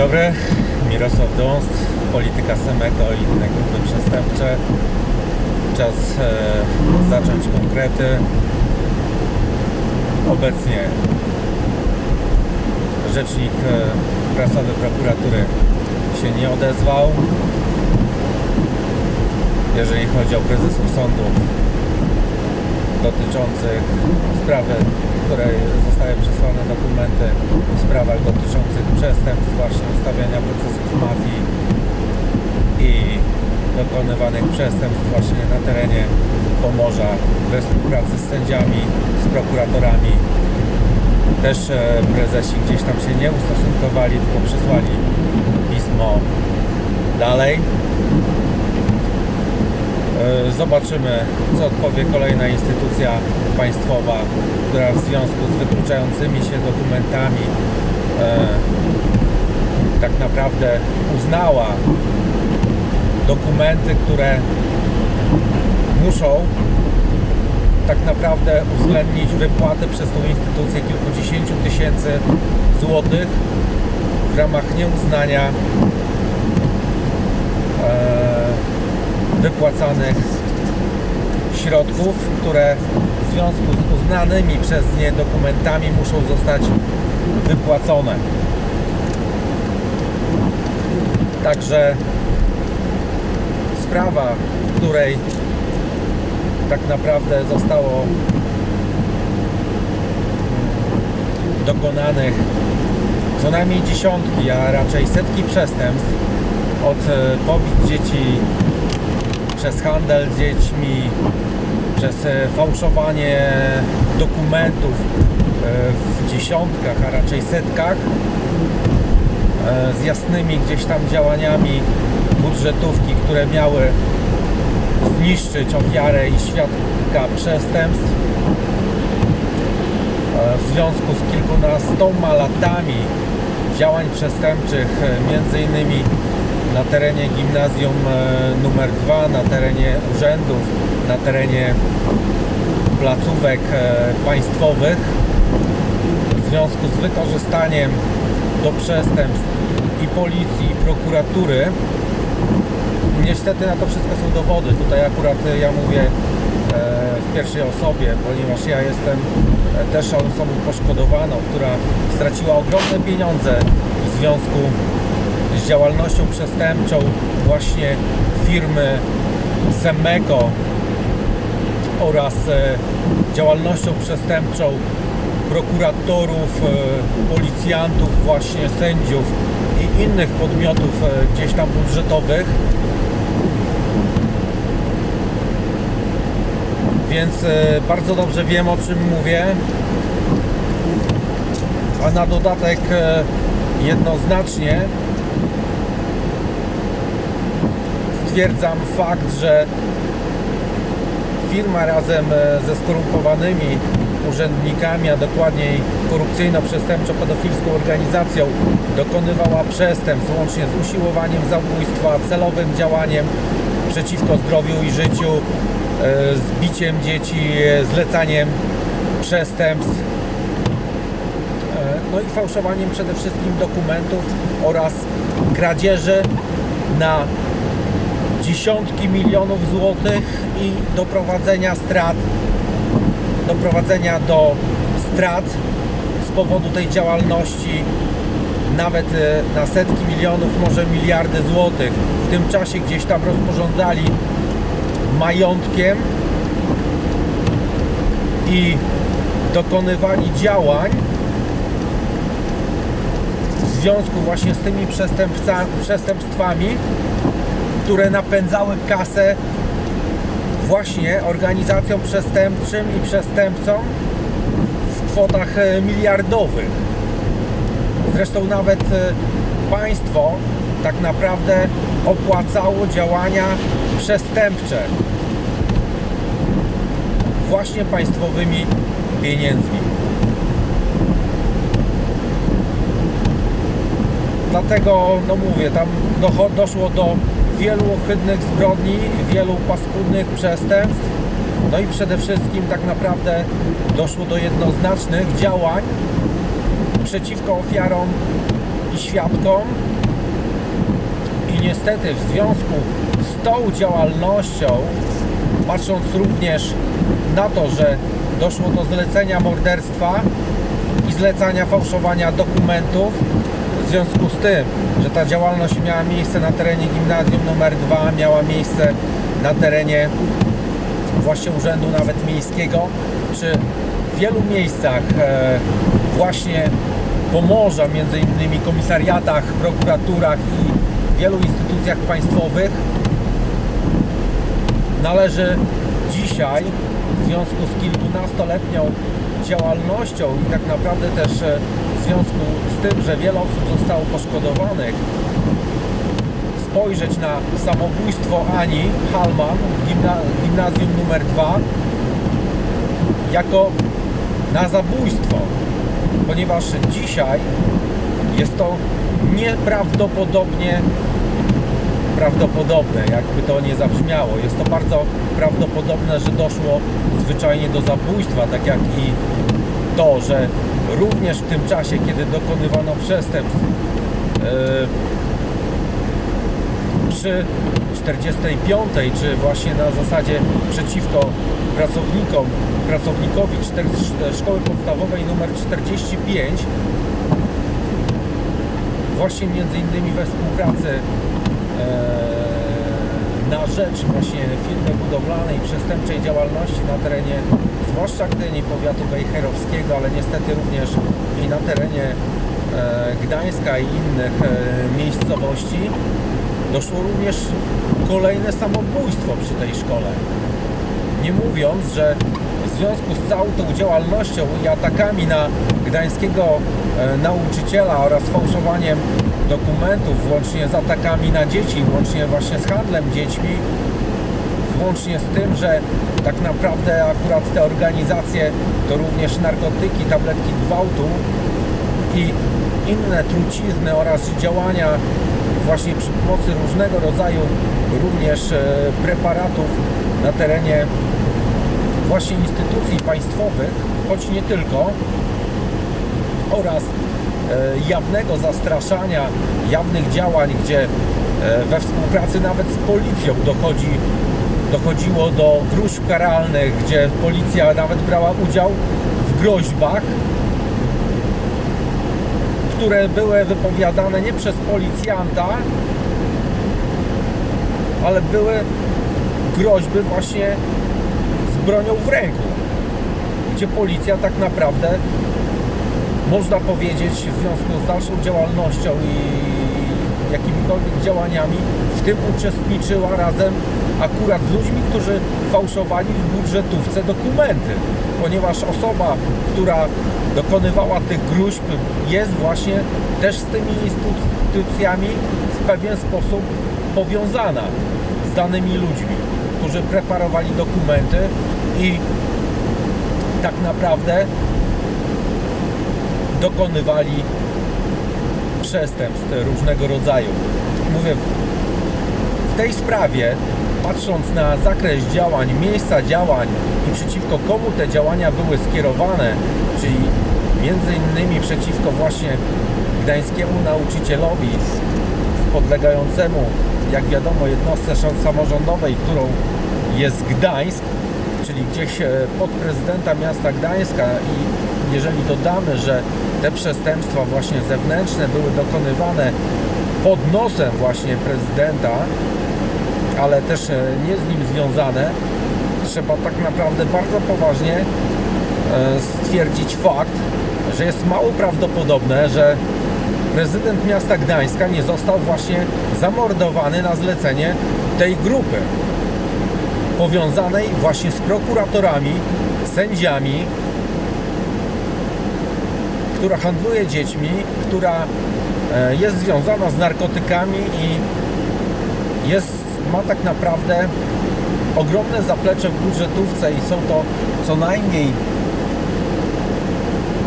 dobry, Mirosław Donst, Polityka Semeko i inne grupy przestępcze. Czas e, zacząć konkrety. Obecnie rzecznik e, prasowy prokuratury się nie odezwał. Jeżeli chodzi o prezesów sądów dotyczących sprawy, której zostały przesłane dokumenty w sprawach dotyczących przestępstw, właśnie ustawiania procesów mafii i dokonywanych przestępstw właśnie na terenie Pomorza we współpracy z sędziami, z prokuratorami. Też e, prezesi gdzieś tam się nie ustosunkowali, tylko przysłali pismo dalej. E, Zobaczymy, co odpowie kolejna instytucja państwowa, która w związku z wykluczającymi się dokumentami e, tak naprawdę uznała dokumenty, które muszą tak naprawdę uwzględnić wypłatę przez tą instytucję kilkudziesięciu tysięcy złotych w ramach nieuznania wypłacanych środków, które w związku z uznanymi przez nie dokumentami muszą zostać wypłacone. Także sprawa, w której tak naprawdę zostało dokonanych co najmniej dziesiątki, a raczej setki przestępstw od e, pobić dzieci przez handel dziećmi, przez e, fałszowanie dokumentów e, w dziesiątkach, a raczej setkach e, z jasnymi gdzieś tam działaniami budżetówki, które miały zniszczyć ofiarę i świadka przestępstw. W związku z kilkunastoma latami działań przestępczych, między innymi na terenie gimnazjum e, numer 2, na terenie urzędów, na terenie placówek e, państwowych w związku z wykorzystaniem do przestępstw i policji, i prokuratury niestety na to wszystko są dowody. Tutaj akurat ja mówię e, w pierwszej osobie, ponieważ ja jestem też osobą poszkodowaną, która straciła ogromne pieniądze w związku z działalnością przestępczą właśnie firmy Semeko oraz e, działalnością przestępczą prokuratorów, e, policjantów, właśnie sędziów i innych podmiotów e, gdzieś tam budżetowych. Więc bardzo dobrze wiem o czym mówię. A na dodatek jednoznacznie stwierdzam fakt, że firma razem e, ze skorumpowanymi urzędnikami, a dokładniej korupcyjno-przestępczo-pedofilską organizacją dokonywała przestępstw łącznie z usiłowaniem zabójstwa, celowym działaniem przeciwko zdrowiu i życiu, e, z biciem dzieci, e, zlecaniem przestępstw, no i fałszowaniem przede wszystkim dokumentów oraz kradzieży na dziesiątki milionów złotych i doprowadzenia strat, doprowadzenia do strat z powodu tej działalności nawet e, na setki milionów, może miliardy złotych. W tym czasie gdzieś tam rozporządzali majątkiem i dokonywali działań w związku właśnie z tymi przestępstwami, które napędzały kasę właśnie organizacjom przestępczym i przestępcom w kwotach e, miliardowych. Zresztą nawet e, państwo tak naprawdę opłacało działania przestępcze właśnie państwowymi pieniędzmi. Dlatego, no mówię, tam doszło do wielu ohydnych zbrodni, wielu paskudnych przestępstw. No i przede wszystkim tak naprawdę doszło do jednoznacznych działań przeciwko ofiarom i świadkom. I niestety w związku z tą działalnością, patrząc również na to, że doszło do zlecenia morderstwa i zlecania fałszowania dokumentów, w związku z tym, że ta działalność miała miejsce na terenie gimnazjum numer 2, miała miejsce na terenie właśnie urzędu nawet miejskiego, czy w wielu miejscach e, właśnie Pomorza, między innymi komisariatach, prokuraturach i wielu instytucjach państwowych należy dzisiaj w związku z kilkunastoletnią działalnością i tak naprawdę też e, związku z tym, że wiele osób zostało poszkodowanych spojrzeć na samobójstwo Ani Halman w gimna- gimnazjum numer 2 jako na zabójstwo, ponieważ dzisiaj jest to nieprawdopodobnie prawdopodobne, jakby to nie zabrzmiało. Jest to bardzo prawdopodobne, że doszło zwyczajnie do zabójstwa, tak jak i to, że również w tym czasie, kiedy dokonywano przestępstw yy, przy 45, czy właśnie na zasadzie przeciwko pracownikom, pracownikowi szkoły podstawowej numer 45, właśnie między innymi we współpracy e, na rzecz właśnie firmy budowlanej i przestępczej działalności na terenie zwłaszcza Gdyni, powiatu wejherowskiego, ale niestety również i na terenie e, Gdańska i innych e, miejscowości doszło również kolejne samobójstwo przy tej szkole. Nie mówiąc, że w związku z całą tą działalnością i atakami na gdańskiego e, nauczyciela oraz fałszowaniem dokumentów, włącznie z atakami na dzieci, włącznie właśnie z handlem dziećmi, włącznie z tym, że tak naprawdę akurat te organizacje to również narkotyki, tabletki gwałtu i inne trucizny oraz działania właśnie przy pomocy różnego rodzaju również e, preparatów na terenie właśnie instytucji państwowych, choć nie tylko, oraz jawnego zastraszania, jawnych działań, gdzie e, we współpracy nawet z policją dochodzi, dochodziło do gruźb karalnych, gdzie policja nawet brała udział w groźbach, które były wypowiadane nie przez policjanta, ale były groźby właśnie z bronią w ręku, gdzie policja tak naprawdę można powiedzieć w związku z dalszą działalnością i jakimikolwiek działaniami w tym uczestniczyła razem akurat z ludźmi, którzy fałszowali w budżetówce dokumenty, ponieważ osoba, która dokonywała tych gruźb jest właśnie też z tymi instytucjami w pewien sposób powiązana z danymi ludźmi, którzy preparowali dokumenty i tak naprawdę dokonywali przestępstw różnego rodzaju. Mówię, w tej sprawie, patrząc na zakres działań, miejsca działań i przeciwko komu te działania były skierowane, czyli między innymi przeciwko właśnie gdańskiemu nauczycielowi podlegającemu, jak wiadomo, jednostce samorządowej, którą jest Gdańsk, czyli gdzieś e, pod prezydenta miasta Gdańska i jeżeli dodamy, że te przestępstwa właśnie zewnętrzne były dokonywane pod nosem właśnie prezydenta, ale też e, nie z nim związane, trzeba tak naprawdę bardzo poważnie e, stwierdzić fakt, że jest mało prawdopodobne, że prezydent miasta Gdańska nie został właśnie zamordowany na zlecenie tej grupy powiązanej właśnie z prokuratorami, sędziami, która handluje dziećmi, która e, jest związana z narkotykami i jest, ma tak naprawdę ogromne zaplecze w budżetówce i są to co najmniej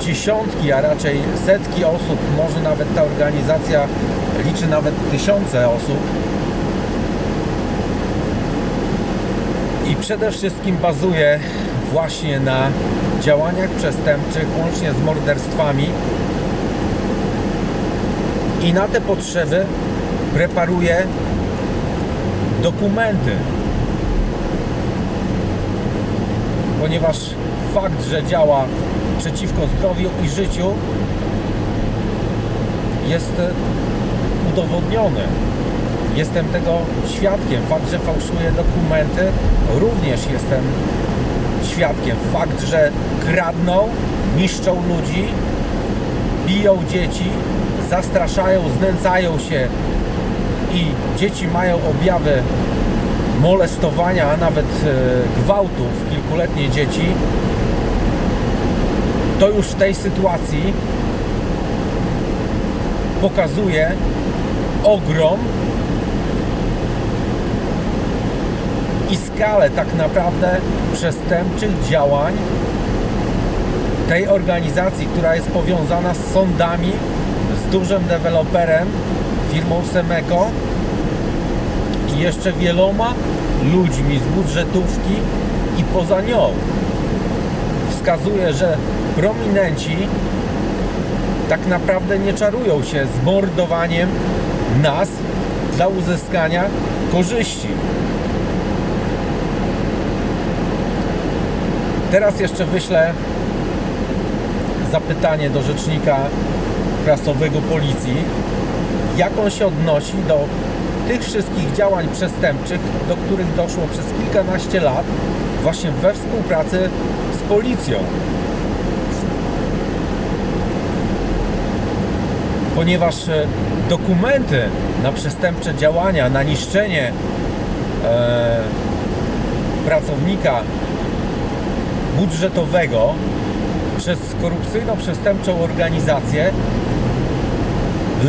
dziesiątki, a raczej setki osób, może nawet ta organizacja liczy nawet tysiące osób. I przede wszystkim bazuje właśnie na działaniach przestępczych, łącznie z morderstwami i na te potrzeby preparuje dokumenty. Ponieważ fakt, że działa przeciwko zdrowiu i życiu jest udowodniony. Jestem tego świadkiem. Fakt, że fałszuje dokumenty, również jestem świadkiem. Fakt, że kradną, niszczą ludzi, biją dzieci, zastraszają, znęcają się i dzieci mają objawy molestowania, a nawet e, gwałtów kilkuletnie dzieci, to już w tej sytuacji pokazuje ogrom i skalę tak naprawdę przestępczych działań tej organizacji, która jest powiązana z sądami, z dużym deweloperem, firmą Semeko i jeszcze wieloma ludźmi z budżetówki i poza nią. Wskazuje, że prominenci tak naprawdę nie czarują się z mordowaniem nas dla uzyskania korzyści. Teraz jeszcze wyślę zapytanie do rzecznika prasowego policji, jak on się odnosi do tych wszystkich działań przestępczych, do których doszło przez kilkanaście lat właśnie we współpracy z policją. Ponieważ e, dokumenty na przestępcze działania, na niszczenie e, pracownika budżetowego przez korupcyjno-przestępczą organizację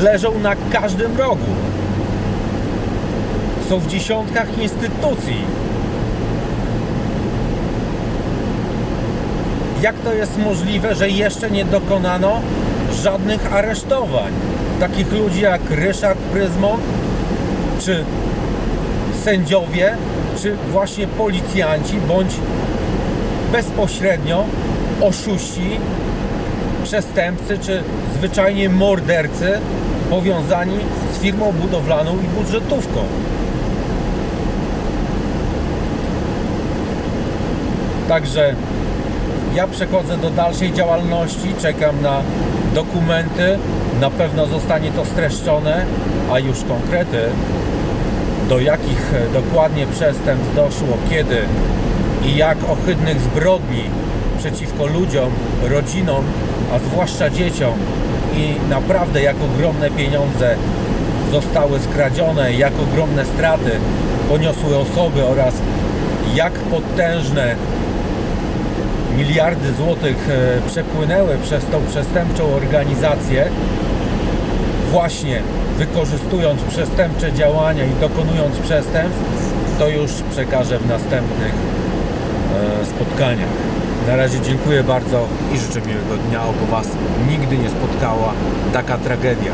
leżą na każdym rogu. Są w dziesiątkach instytucji. Jak to jest możliwe, że jeszcze nie dokonano żadnych aresztowań? Takich ludzi jak Ryszard Pryzmon, czy sędziowie, czy właśnie policjanci, bądź bezpośrednio oszuści, przestępcy czy zwyczajnie mordercy powiązani z firmą budowlaną i budżetówką. Także ja przechodzę do dalszej działalności, czekam na dokumenty, na pewno zostanie to streszczone, a już konkrety, do jakich e, dokładnie przestępstw doszło, kiedy i jak ohydnych zbrodni przeciwko ludziom, rodzinom, a zwłaszcza dzieciom. I naprawdę jak ogromne pieniądze zostały skradzione, jak ogromne straty poniosły osoby oraz jak potężne miliardy złotych e, przepłynęły przez tą przestępczą organizację właśnie wykorzystując przestępcze działania i dokonując przestępstw, to już przekażę w następnych spotkaniach. Na razie dziękuję bardzo i życzę miłego dnia, oby Was nigdy nie spotkała taka tragedia.